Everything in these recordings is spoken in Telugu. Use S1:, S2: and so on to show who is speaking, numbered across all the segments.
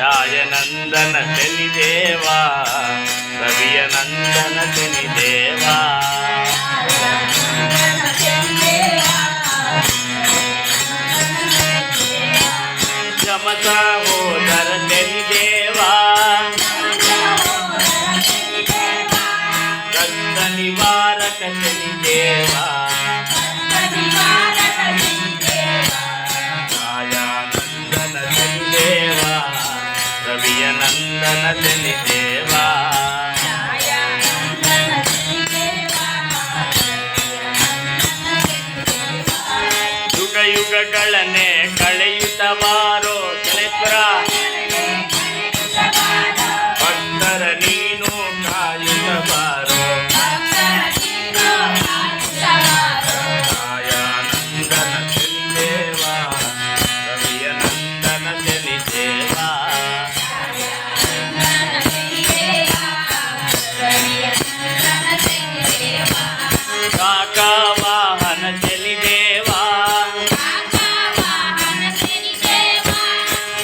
S1: రాయనందన శని దేవా రవియనందన శని దేవా జమ సహోదర శని దేవా కష్ట నివారక శని ಕಳೆಯುತ್ತ ಮಾರೋ ಚಲೇಶ್ವರ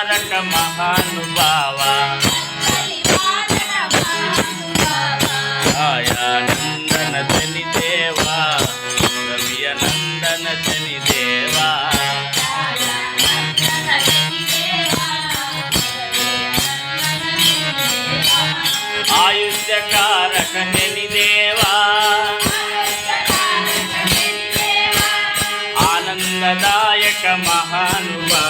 S1: పరిపాలక మహానుభావా. నందన ఆనందదాయక మహానుభావ.